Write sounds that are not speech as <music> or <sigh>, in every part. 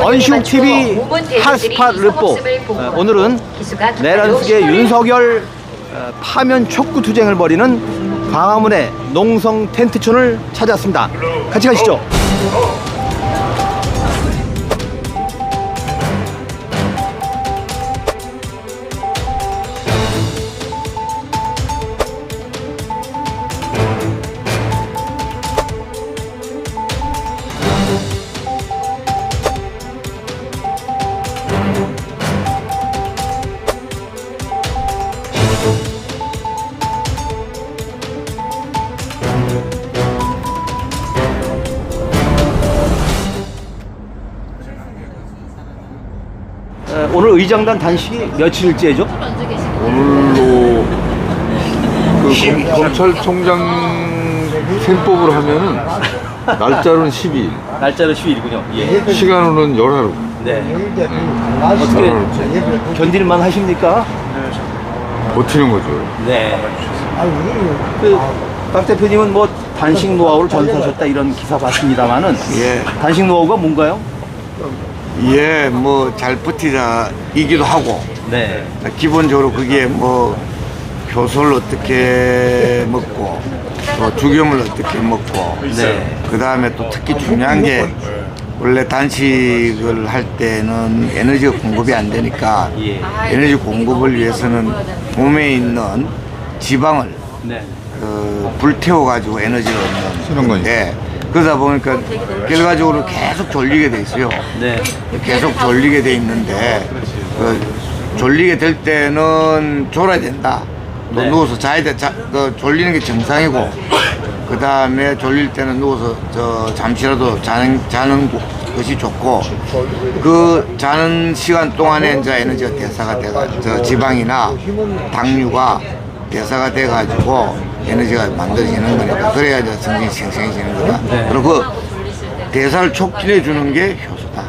언시욱 TV 핫스팟 르뽀 어, 오늘은 내란숙의 윤석열 어, 파면 촉구 투쟁을 벌이는 광화문의 농성 텐트촌을 찾았습니다. 같이 가시죠. 오늘 의장단 단식이 며칠째죠? 오늘로 그 검, 검찰총장 생법으로 하면은 날짜로는 12일, 날짜는 10일이군요. 예. 시간으로는 열하루. 네. 어떻게 견딜만 하십니까? 버티는 거죠. 네. 그, 박 대표님은 뭐 단식 노하우를 전수하셨다 이런 기사 봤습니다만은 예, 단식 노하우가 뭔가요? 예, 뭐 잘 버티자 이기도 하고 네. 기본적으로 그게 뭐 효소를 어떻게 먹고 또 죽염을 어떻게 먹고 네. 그 다음에 또 특히 중요한 게 원래 단식을 할 때는 에너지가 공급이 안 되니까 예. 에너지 공급을 위해서는 몸에 있는 지방을 네. 그 불태워 가지고 에너지를 얻는 쓰는 거니까. 건데 그러다 보니까 결과적으로 계속 졸리게 돼 있어요. 네. 계속 졸리게 돼 있는데 그 졸리게 될 때는 졸아야 된다. 또 네. 누워서 자야 돼. 자, 그 졸리는 게 정상이고 그 다음에 졸릴 때는 누워서 저 잠시라도 자는 자는 거- 것이 좋고 그 자는 시간 동안에 이제 에너지가 대사가 돼가 저 지방이나 당류가 대사가 돼 가지고 에너지가 만들어지는 거니까 그래야 정신이 생생해지는 거다. 네. 그리고 그 대사를 촉진해 주는 게 효소다.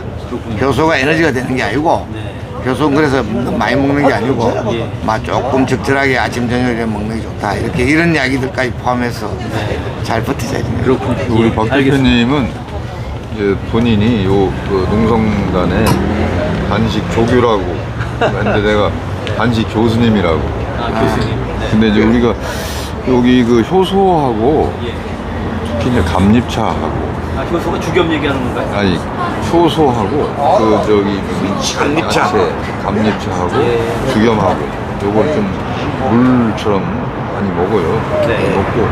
효소가 에너지가 되는 게 아니고 네. 효소는 그래서 많이 먹는 게 아니고 예. 막 조금 적절하게 아침 저녁에 먹는 게 좋다. 이렇게 이런 이야기들까지 포함해서 잘 버티자. 그렇군요. 우리 예, 박. 대표님은 본인이 요 그 농성단의 단식 조교라고 <laughs> 근데 내가 단식 교수님이라고. 아, 교수님. 네. 근데 이제 우리가 여기 그 효소하고 예. 특히 이제 감립차하고 아, 효소가 주겸 얘기하는 건가요? 아니 효소하고 그 저기 감립차 감립차하고 예. 죽염하고 요걸 좀 물처럼 많이 먹어요. 네. 먹고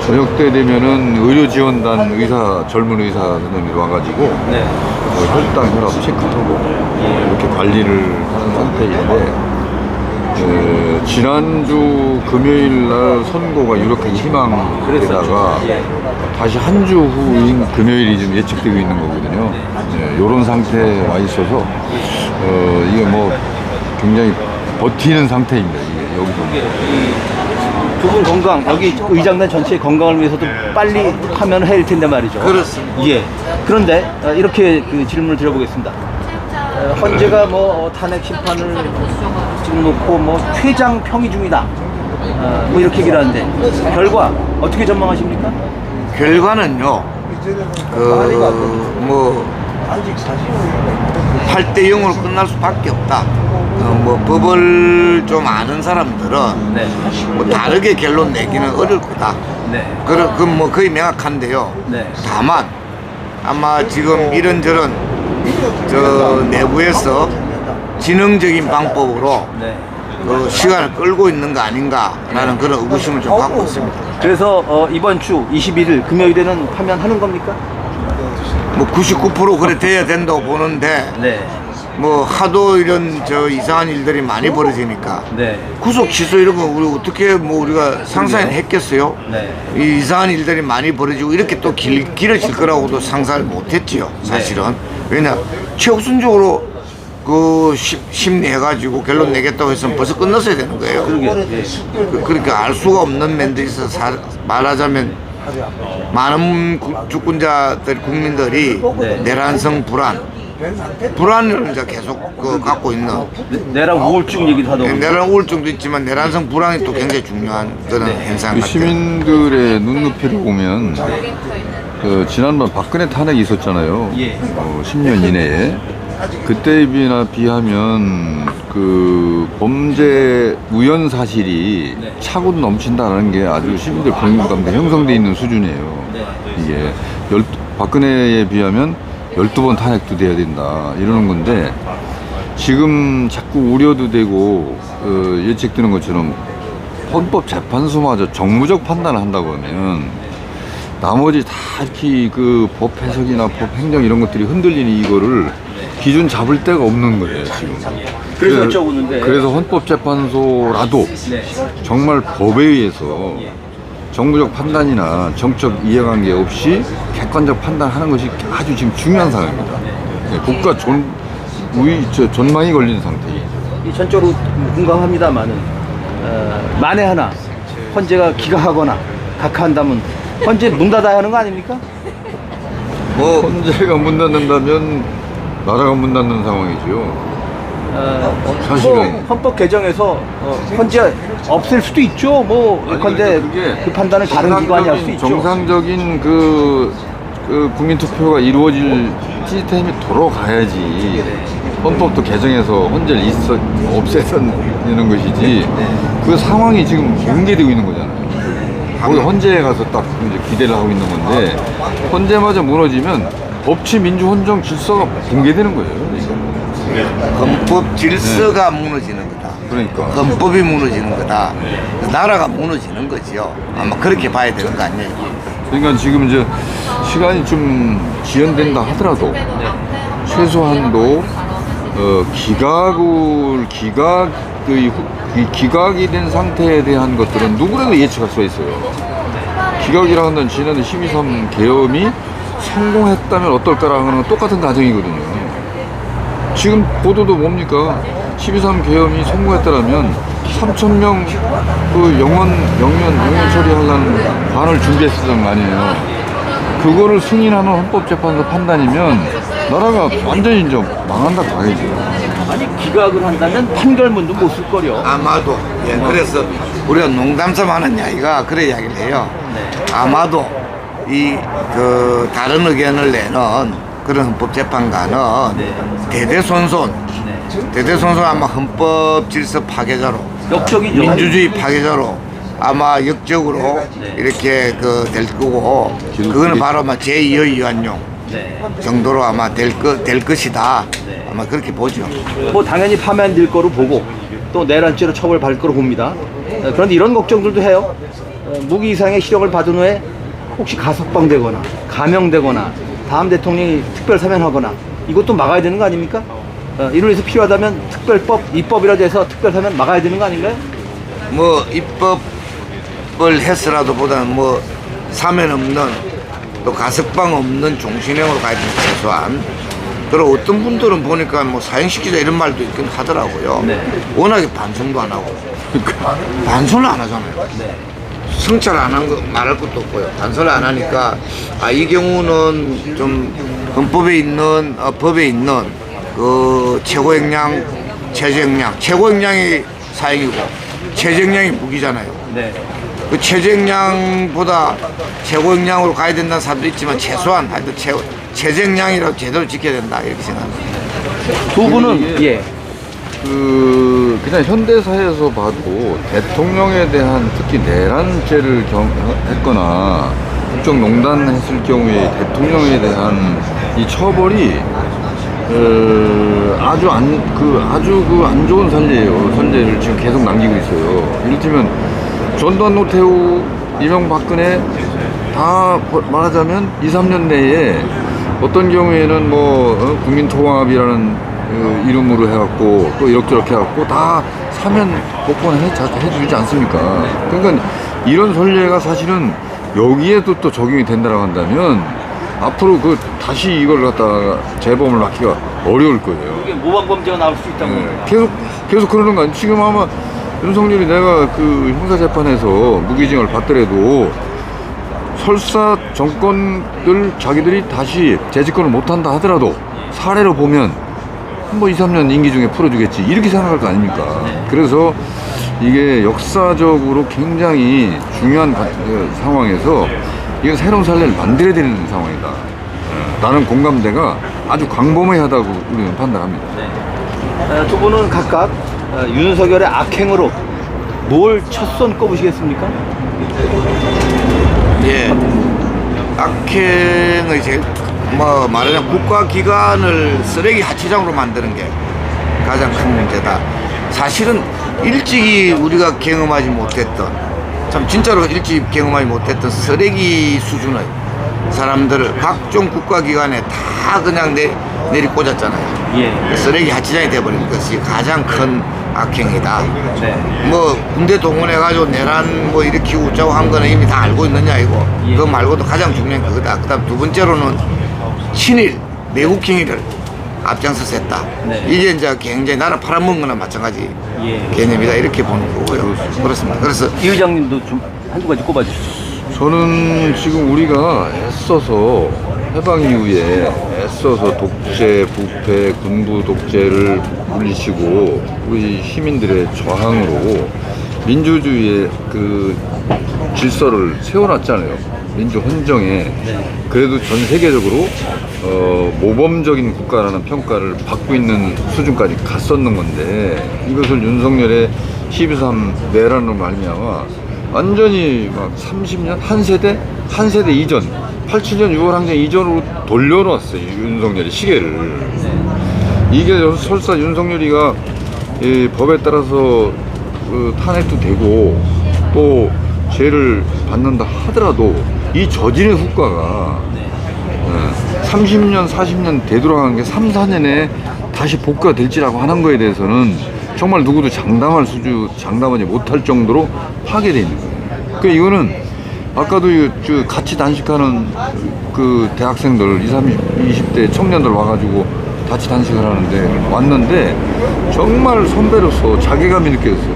저녁 때 되면은 의료 지원단 의사 젊은 의사들이 와가지고 네. 뭐 혈당 혈압 체크하고 이렇게 관리를 하는 상태인데 에, 지난주 금요일 날 선고가 유력한 희망에다가 예. 다시 한 주 후인 금요일이 좀 예측되고 있는 거거든요. 네, 이런 상태에 와 있어서 어, 이게 뭐 굉장히 버티는 상태입니다. 이게 여기서. 두 분 건강, 여기 의장단 전체의 건강을 위해서도 빨리 파면을 해야 할 텐데 말이죠. 그렇습니다. 예. 그런데 어, 이렇게 그 질문을 드려보겠습니다. 어, 헌재가 뭐 어, 탄핵 심판을 지금 놓고 뭐 퇴장 평의 중이다. 어, 뭐 이렇게 얘기를 하는데 결과 어떻게 전망하십니까? 결과는요. 그뭐 8대 0으로 끝날 수밖에 없다. 어, 뭐 법을 좀 아는 사람들은 네. 뭐 다르게 결론 내기는 어려울 거다. 네. 그런 그뭐 거의 명확한데요. 네. 다만 아마 지금 이런저런 저 내부에서 지능적인 방법으로 네. 그 시간을 끌고 있는 거 아닌가라는 그런 의구심을 좀 갖고 있습니다. 그래서 어, 이번 주 21일 금요일에는 파면하는 겁니까? 뭐 99% 그래 돼야 된다고 보는데 네. 뭐 하도 이런 저 이상한 일들이 많이 벌어지니까 네. 구속 취소 이런 거 우리 어떻게 뭐 우리가 상상을 했겠어요? 네. 이 이상한 일들이 많이 벌어지고 이렇게 또 길, 길어질 거라고도 상상을 못했지요 사실은 왜냐 최우선적으로 그 심- 심리해가지고 결론 내겠다고 했으면 벌써 끝났어야 되는 거예요. 그- 그러니까 알 수가 없는 면들이 사- 말하자면 많은 구- 주권자들 국민들이 네. 내란성 불안 불안을 이제 계속 그 갖고 있는 내- 내랑 우울증 얘기도 하더군요. 내란 우울증도 있지만 내란성 불안이 또 굉장히 중요한 그런 현상 이 같아요. 시민들의 눈높이를 보면 그 지난번 박근혜 탄핵이 있었잖아요. 예. 어, 10년 이내에. 그때에 비나 비하면 그 범죄 우연 사실이 네. 차고 넘친다는 게 아주 시민들 공감대 형성돼 있는 수준이에요. 네. 이게 열, 박근혜에 비하면 12번 탄핵도 돼야 된다 이러는 건데 지금 자꾸 우려도 되고 어, 예측되는 것처럼 헌법재판소마저 정무적 판단을 한다고 하면 나머지 다 이렇게 그 법 해석이나 법 행정 이런 것들이 흔들리는 이거를 기준 잡을 데가 없는 거예요 지금. 그래서 여쭤보는데. 그래서 헌법재판소라도 네. 정말 법에 의해서 정부적 판단이나 정적 이해관계 없이 객관적 판단하는 것이 아주 지금 중요한 상황입니다. 네, 국가 존 우위 저 존망이 걸린 상태예요. 이 전적으로 공감합니다만은 어, 만에 하나 헌재가 기각하거나 각하한다면 헌재 문 닫아야 하는 거 아닙니까? 뭐 헌재가 문 닫는다면 나라가 문 닫는 상황이죠. 어, 사실은. 뭐 헌법 개정에서 어, 헌재 없앨 수도 있죠. 뭐 예컨대 그 판단을 다른 기관이 할 수 있죠. 정상적인 그, 그 국민 투표가 이루어질 시스템이 돌아가야지. 헌법도 개정해서 헌재를 있어 없애는 것이지. 그 상황이 지금 공개되고 있는 거잖아요. 거기 헌재에 가서 딱 이제 기대를 하고 있는 건데 헌재마저 무너지면 법치 민주 헌정 질서가 붕괴되는 거예요. 헌법 질서가 무너지는 거다. 그러니까. 헌법이 무너지는 거다. 나라가 무너지는 거지요. 아마 그렇게 봐야 되는 거 아니에요? 그러니까 지금 이제 시간이 좀 지연된다 하더라도 최소한도 어, 기각을 기각 그 후- 기- 기각이 된 상태에 대한 것들은 누구라도 예측할 수가 있어요. 기각이라는 건 지난 12.3 계엄이 성공했다면 어떨까라는 건 똑같은 가정이거든요. 지금 보도도 뭡니까? 12.3 계엄이 성공했다면 3,000명 그 영원, 영면, 영면 처리하려는 관을 준비했었던 거 아니에요. 그거를 승인하는 헌법재판소 판단이면 나라가 완전히 이제 망한다 봐야죠. 아니 기각을 한다면 판결문도 못 쓸 거려. 아마도 예, 그래서 우리가 농담삼 하는 이야기가 그래 이야기를 해요. 아마도 이 그 다른 의견을 내는 그런 헌법재판관은 대대손손 대대손손 아마 헌법 질서 파괴자로 역적이죠. 민주주의 파괴자로 아마 역적으로 이렇게 그 될 거고 그거는 바로 아마 제2의 유한용 네. 정도로 아마 될, 거, 될 것이다 아마 그렇게 보죠. 뭐 당연히 파면될 거로 보고 또 내란죄로 처벌받을 거로 봅니다. 어, 그런데 이런 걱정들도 해요. 어, 무기 이상의 실형을 받은 후에 혹시 가석방되거나 감형되거나 다음 대통령이 특별 사면하거나 이것도 막아야 되는 거 아닙니까? 어, 이로 해서 필요하다면 특별법, 입법이라도 해서 특별 사면 막아야 되는 거 아닌가요? 뭐 입법을 했으라도 보다는 뭐 사면 없는 또 가석방 없는 종신형으로 가야 되는 최소한. 그리고 어떤 분들은 보니까 뭐 사형시키자 이런 말도 있긴 하더라고요. 네. 워낙에 반성도 안 하고. 반성을 안 하잖아요 성찰 안 한 거 말할 것도 없고요 반성을 안 하니까 아 이 경우는 좀 헌법에 있는 어, 법에 있는 그 최고형량 최저형량 최고형량이 사형이고 최저형량이 무기잖아요 네. 그 최저형량보다 최고형량으로 가야 된다는 사람도 있지만 최소한 하여튼 최, 최저형량이라도 제대로 지켜야 된다 이렇게 생각합니다 두 분은 이게 예. 그 그냥 현대사에서 봐도 대통령에 대한 특히 내란죄를 경, 했거나 국정농단 했을 경우에 대통령에 대한 이 처벌이 어, 아주 안 그 아주 그 안 좋은 선례예요. 선례를 지금 계속 남기고 있어요. 이를테면 전두환 노태우 이명박근혜 다 버- 말하자면 2, 3년 내에 어떤 경우에는 뭐 어, 국민통합이라는 그 이름으로 해갖고 또 이렇게 해갖고 다 사면 복권 해, 자- 해주지 않습니까? 그러니까 이런 선례가 사실은 여기에도 또 적용이 된다고 한다면 앞으로 그 다시 이걸 갖다가 재범을 낳기가 어려울 거예요. 이게 모방 범죄가 나올 수 있다고. 네, 계속 계속 그러는 거 아니에요? 지금 아마 윤석열이 내가 그 형사재판에서 무기징역을 받더라도 설사 정권들 자기들이 다시 재집권을 못한다 하더라도 사례로 보면 뭐 2, 3년 임기 중에 풀어주겠지 이렇게 생각할 거 아닙니까? 그래서 이게 역사적으로 굉장히 중요한 가- 그 상황에서 이거 새로운 사례를 만들어야 되는 상황이다. 예, 나는 공감대가 아주 광범위하다고 우리는 판단합니다. 어, 두 분은 각각 어, 윤석열의 악행으로 뭘 첫손 꼽으시겠습니까? 예. 악행의 제, 뭐, 말하자면 국가기관을 쓰레기 하치장으로 만드는 게 가장 큰 문제다. 사실은 일찍이 우리가 경험하지 못했던, 참 진짜로 일찍 경험하지 못했던 쓰레기 수준의 사람들을 각종 국가기관에 다 그냥 내, 내리 꽂았잖아요. 예. 쓰레기 하치장이 돼버린 것이 가장 큰 악행이다. 네. 뭐 군대 동원해가지고 내란 뭐 일으키고 웃자고 한 거는 이미 다 알고 있느냐 이거 예. 그거 말고도 가장 중요한 게 그거다 그다음 두 번째로는 친일 내국 행위를 앞장서서 했다 네. 이게 이제 굉장히 나라 팔아먹은 거나 마찬가지 예. 개념이다 이렇게 보는 거고요 그렇습니다 그래서 이 의장님도 좀 한두 가지 꼽아주시죠. 저는 지금 우리가 애써서 해방 이후에 애써서 독재, 부패, 군부 독재를 물리치고 우리 시민들의 저항으로 민주주의의 그 질서를 세워놨잖아요. 민주 헌정에 그래도 전 세계적으로 어, 모범적인 국가라는 평가를 받고 있는 수준까지 갔었는 건데 이것을 윤석열의 12.3 내란으로 말미암아 완전히 막 30년 한 세대? 한 세대 이전 87년 6월 항쟁 이전으로 돌려놓았어요 윤석열이 시계를. 이게 설사 윤석열이가 이 법에 따라서 그 탄핵도 되고 또 죄를 받는다 하더라도 이 저질의 후과가 예, 30년, 40년 되돌아가는 게 3, 4년에 다시 복구가 될지라고 하는 거에 대해서는 정말 누구도 장담할 수주, 장담하지 못할 정도로 파괴되어 있는 거예요. 그러니까 이거는 아까도 같이 단식하는 그 대학생들, 20, 30, 20대 청년들 와가지고 같이 단식을 하는데 왔는데 정말 선배로서 자괴감이 느껴졌어요.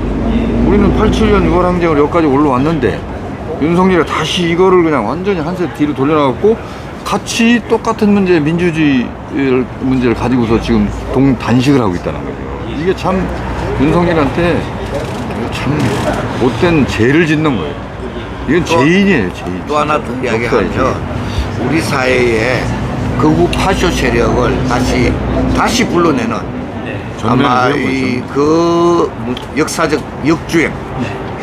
우리는 87년 6월 항쟁으로 여기까지 올라왔는데 윤석열이 다시 이거를 그냥 완전히 한 세 뒤로 돌려나갔고 같이 똑같은 문제 민주주의 문제를 가지고서 지금 동 단식을 하고 있다는 거죠. 이게 참 윤석열한테 참 못된 죄를 짓는 거예요. 이건 죄인이에요, 죄인. 또 하나 더 이야기하면. 우리 사회에 극우 파쇼 세력을 다시 다시 불러내는 아마 전면에 세우고 이그 역사적 역주행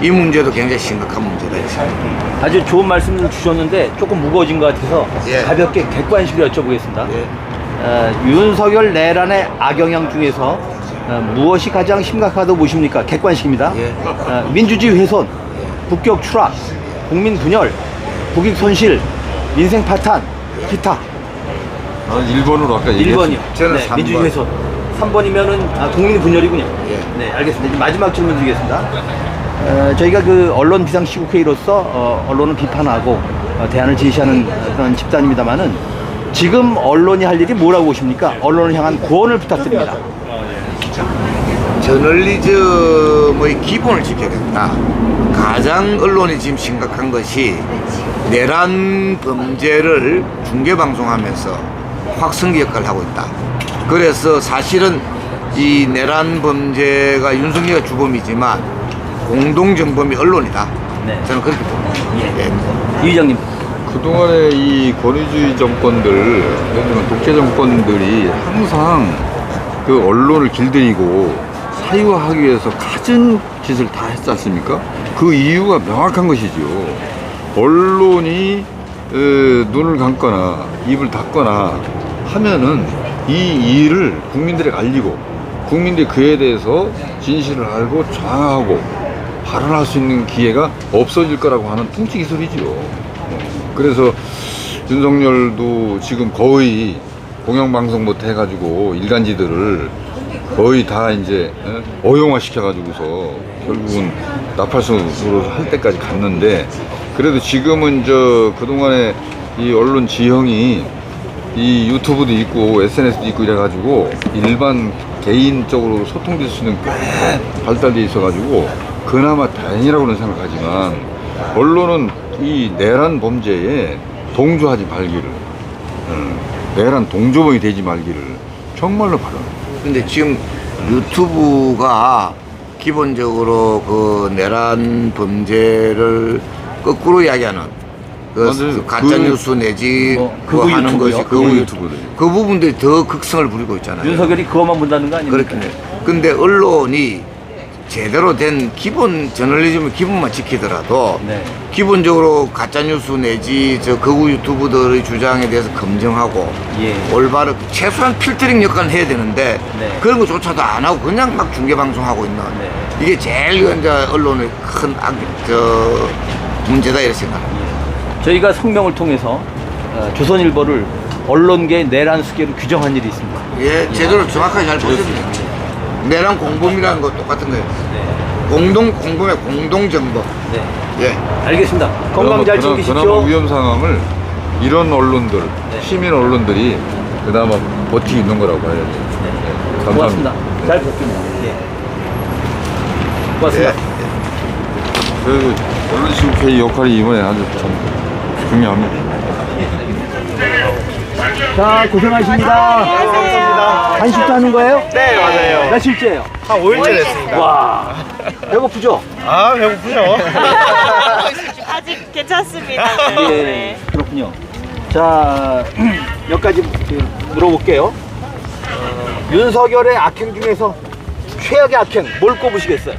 이 문제도 굉장히 심각한 문제다 있습니다. 아주 좋은 말씀을 주셨는데 조금 무거워진 것 같아서 예. 가볍게 객관식으로 여쭤보겠습니다. 예. 어, 윤석열 내란의 악영향 중에서 어, 무엇이 가장 심각하다고 보십니까? 객관식입니다. 예. 어, 민주주의 훼손, 북격 추락, 국민 분열, 국익 손실, 민생 파탄, 기타. 나는 1번으로 아까 얘기했죠. 1번이요. 저는 네, 삼 번. 민주주의 훼손. 3번이면은 아, 국민 분열이군요. 예. 네, 알겠습니다. 이제 마지막 질문 드리겠습니다. 어, 저희가 그 언론 비상시국회의로서 어, 언론을 비판하고 어, 대안을 제시하는 그런 집단입니다만은 지금 언론이 할 일이 뭐라고 보십니까? 언론을 향한 구원을 부탁드립니다. 저널리즘의 기본을 지켜야 된다. 가장 언론이 지금 심각한 것이 내란 범죄를 중계방송하면서 확성기 역할을 하고 있다. 그래서 사실은 이 내란 범죄가 윤석열가 주범이지만 공동정범이 언론이다. 네. 저는 그렇게 봅니다. 예. 이 의장님. 그동안의 이 권위주의 정권들, 예를 들면 독재 정권들이 항상 그 언론을 길들이고 사유화하기 위해서 갖은 짓을 다 했지 않습니까? 그 이유가 명확한 것이죠. 언론이 에, 눈을 감거나 입을 닫거나 하면은 이 일을 국민들에게 알리고 국민들이 그에 대해서 진실을 알고 저항하고 발언할 수 있는 기회가 없어질 거라고 하는 소리죠. 어, 그래서 윤석열도 지금 거의 공영방송 못 해가지고 일간지들을 거의 다 이제 어, 어용화 시켜가지고서 결국은 나팔선으로 할 때까지 갔는데 그래도 지금은 저 그동안에 이 언론 지형이 이 유튜브도 있고 SNS도 있고 이래가지고 일반 개인적으로 소통될 수 있는 꽤 발달돼 있어가지고 그나마 다행이라고는 생각하지만 언론은 이 내란 범죄에 동조하지 말기를 어, 내란 동조범이 되지 말기를 정말로 바랍니다. 근데 지금 유튜브가 기본적으로 그 내란 범죄를 거꾸로 이야기하는 그 맞아요. 가짜 그- 뉴스 내지 뭐그 하는 유튜브요? 것이 극우 극우 유튜브들. 유튜브 그 부분들이 더 극성을 부리고 있잖아요. 윤석열이 그것만 본다는 거 아닙니까? 그렇긴 해. 근데 언론이 제대로 된 기본 저널리즘의 기본만 지키더라도 네. 기본적으로 가짜 뉴스 내지 저 극우 유튜브들의 주장에 대해서 검증하고 예. 올바르 최소한 필터링 역할은 해야 되는데 네. 그런 것조차도 안 하고 그냥 막 중계 방송하고 있는 네. 이게 제일 이제 언론의 큰 악, 저 문제다 이렇게 생각합니다. 저희가 성명을 통해서 어, 조선일보를 언론계 내란 수계로 규정한 일이 있습니다. 예, 제대로 정확하게 잘 보셨네요. 내랑 공범이라는 거 똑같은 거예요. 공동 공범의 공동 정보. 네. 예. 알겠습니다. 건강 잘 그나마- 챙기십시오. 그나마 위험 상황을 이런 언론들, 네. 시민 언론들이 그나마 버티고 있는 거라고 해야죠. 네. 감사합니다. 고맙습니다. 잘 뵙겠습니다. 예. 고맙습니다. 그래도 언론시국회의 역할이 이번에 아주 참 중요합니다. 자, 고생하십니다. 감사합니다. 간식도 하는 거예요? 네, 맞아요. 며칠째예요? 한 5일째 됐습니다. 와, 배고프죠? 아, 배고프죠? <laughs> 아직 괜찮습니다. 예, 네. 그렇군요. 자, <clears throat> 몇 가지 그 물어볼게요. 어, 윤석열의 악행 중에서 최악의 악행 뭘 꼽으시겠어요?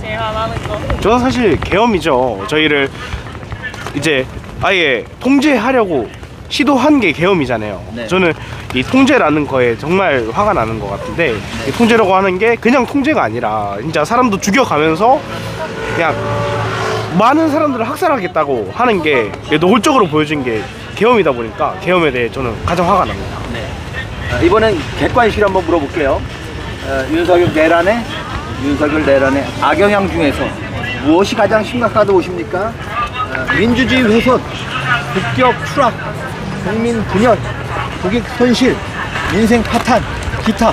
제일 화나는 거. 저는 사실 계엄이죠. 저희를 이제 아예 통제하려고 시도한 게 계엄이잖아요. 네. 저는 이 통제라는 거에 정말 화가 나는 것 같은데 이 통제라고 하는 게 그냥 통제가 아니라 진짜 사람도 죽여가면서 그냥 많은 사람들을 학살하겠다고 하는 게 노골적으로 보여준 게 계엄이다 보니까 계엄에 대해 저는 가장 화가 납니다. 어, 이번엔 객관식 한번 물어볼게요. 어, 윤석열 내란의 윤석열 내란의 악영향 중에서 무엇이 가장 심각하다고 보십니까? 어, 민주주의 훼손, 국격 추락, 국민 분열, 국익 손실, 민생 파탄, 기타.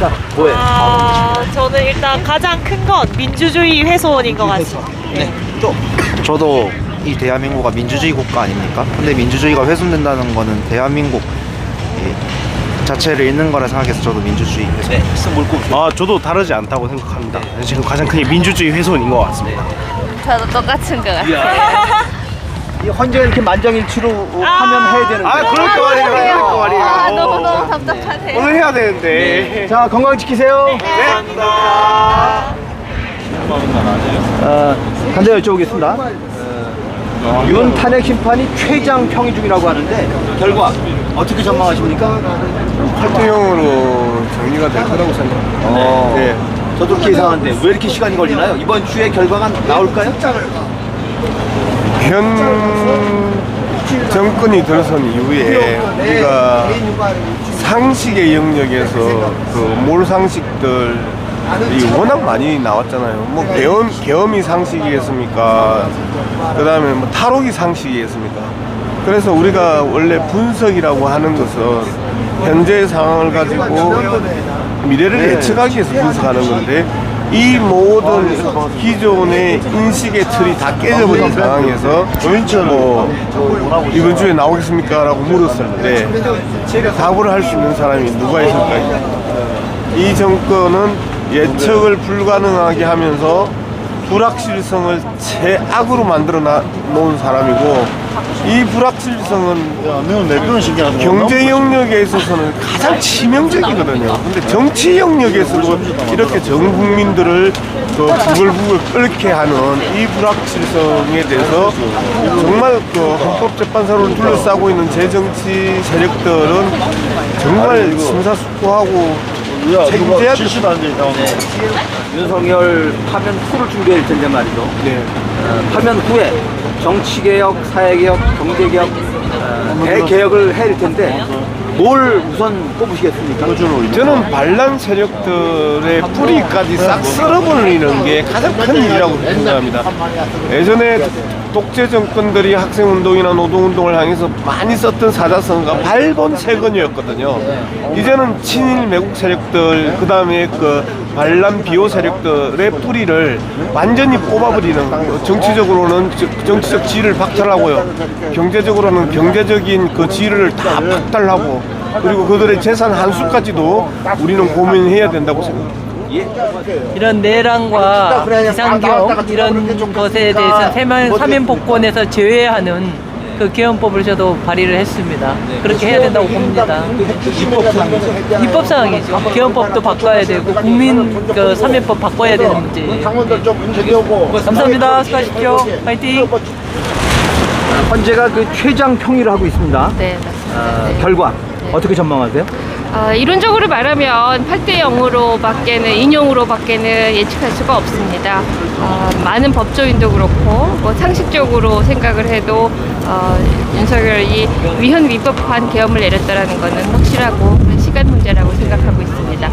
자, 뭐예요? 아, 저는 일단 가장 큰 건 민주주의 훼손인 것 같습니다. 네, 또 저도 이 대한민국가 민주주의 국가 아닙니까? 근데 민주주의가 훼손된다는 거는 대한민국 이 자체를 잃는 거라 생각해서 저도 민주주의 훼손. 네, 뭘 꼽으세요? 아 저도 다르지 않다고 생각합니다. 지금 가장 큰 게 민주주의 훼손인 것 같습니다. 저도 똑같은 것 같아요. <laughs> 이 헌재가 이렇게 만장일치로 하면 해야 되는데. 아 그럴 거 말이에요. 그럴 거 말이에요. 아, 너무너무 답답하네요. 오늘 해야 되는데. 자, 건강 지키세요. 감사합니다. 어, 간단히 여쭤보겠습니다. 어, 윤 탄핵 심판이 최장 평의 중이라고 하는데 결과 어떻게 전망하십니까? 파트형으로 정리가 될 거라고 생각합니다. 어, 네. 저도 그렇게 예상하는데 왜 이렇게 시간이 걸리나요? 이번 주에 결과가 나올까요? 현 정권이 들어선 이후에 우리가 상식의 영역에서 그 몰상식들 이 워낙 많이 나왔잖아요. 뭐 계엄, 계엄이 상식이겠습니까? 그 다음에 뭐 탈옥이 상식이겠습니까? 그래서 우리가 원래 분석이라고 하는 것은 현재의 상황을 가지고 미래를 예측하기 위해서 분석하는 건데 이 모든 기존의 인식의 틀이 다 깨져버린 상황에서 뭐 이번 주에 나오겠습니까? 라고 물었을 때 답을 할 수 있는 사람이 누가 있을까요? 이 정권은 예측을 불가능하게 하면서 불확실성을 최악으로 만들어 놔- 놓은 사람이고 이 불확실성은 경제 영역에 있어서는 가장 치명적이거든요. 근데 정치 영역에서도 이렇게 전 국민들을 그 부글부글 끓게 하는 이 불확실성에 대해서 정말 그 헌법재판소를 둘러싸고 있는 제정치 세력들은 정말 심사숙고하고 책임져야 됩니다. 윤석열 파면 후를 준비할 텐데 말이죠. 네. 어, 파면 후에 정치개혁, 사회개혁, 경제개혁, 어, 대개혁을 해야 될 텐데 뭘 우선 꼽으시겠습니까? 저는 반란 세력들의 뿌리까지 싹 쓸어버리는 게 가장 큰 일이라고 생각합니다. 예전에 독재 정권들이 학생 운동이나 노동 운동을 향해서 많이 썼던 사자성어가 발본 세건이었거든요. 이제는 친일 매국 세력들, 그 다음에 그 반란 비호 세력들의 뿌리를 완전히 뽑아버리는 거. 정치적으로는 저- 정치적 지위를 박탈하고요. 경제적으로는 경제적인 그 지위를 다 박탈하고 그리고 그들의 재산 한수까지도 우리는 고민해야 된다고 생각합니다. 이런 내란과 비상경 이런 것에 대해서 세면 사면 복권에서 제외하는 그 개헌법을 저도 발의를 했습니다. 그렇게 해야 된다고 봅니다. 입법 사항이죠. 개헌법도 바꿔야 되고 국민 그 삼회법 바꿔야 되는 문제예요. 감사합니다. 수고하십시오. 파이팅. 헌재가 그 최장 평의를 하고 있습니다. 네, 맞습니다. 아, 네. 결과 어떻게 전망하세요? 어, 이론적으로 말하면 8대 0으로 밖에는 인용으로 밖에는 예측할 수가 없습니다. 어, 많은 법조인도 그렇고 뭐 상식적으로 생각을 해도 어, 윤석열이 위헌 위법한 계엄을 내렸다라는 것은 확실하고 시간 문제라고 생각하고 있습니다.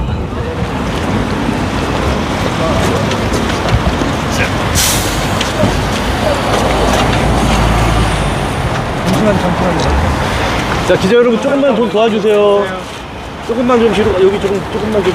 자 기자 여러분 조금만 좀 도와주세요. 조금만 좀 뒤로 여기 조금 조금만 좀